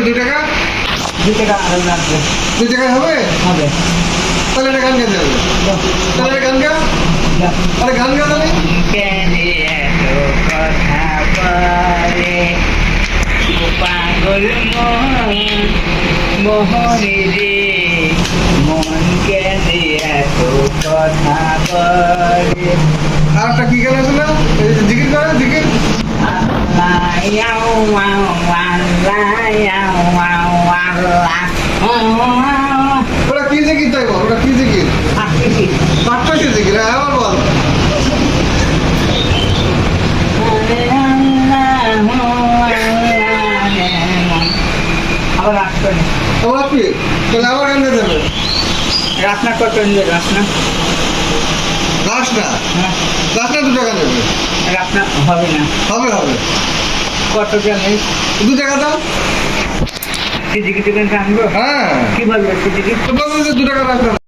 লাগবে কি করবি দু টাকা দু টাকা আরও লাগবে দু টাকায় হবে হবে তাহলে এটা গান গাইতে হবে তাহলে গান গা আরে গান গা তাহলে কথা পাগল মন মোহনে রে মন কেন এত কথা বলে আর কি গান আছে না জিকির করে জিকির আল্লাহ ইয়াও ওটা কি জিকির তাই বল ওটা কি জিকির? আসছি পাঁচটা কি জিকির হ্যাঁ আবার বল। আবার আসতে আবার আপনি তাহলে আবার গাইতে হবে রাসনা কত নিয়ে রাসনা গাছ না? হ্যাঁ। গাছ দু টাকা নেবে? রাসনা হবে না। হবে হবে। কত গ্রামে দু টাকা দাও। সিজিকি দোকান আনব হ্যাঁ। কি বলব সিজিকি তো বলছে যে দু টাকা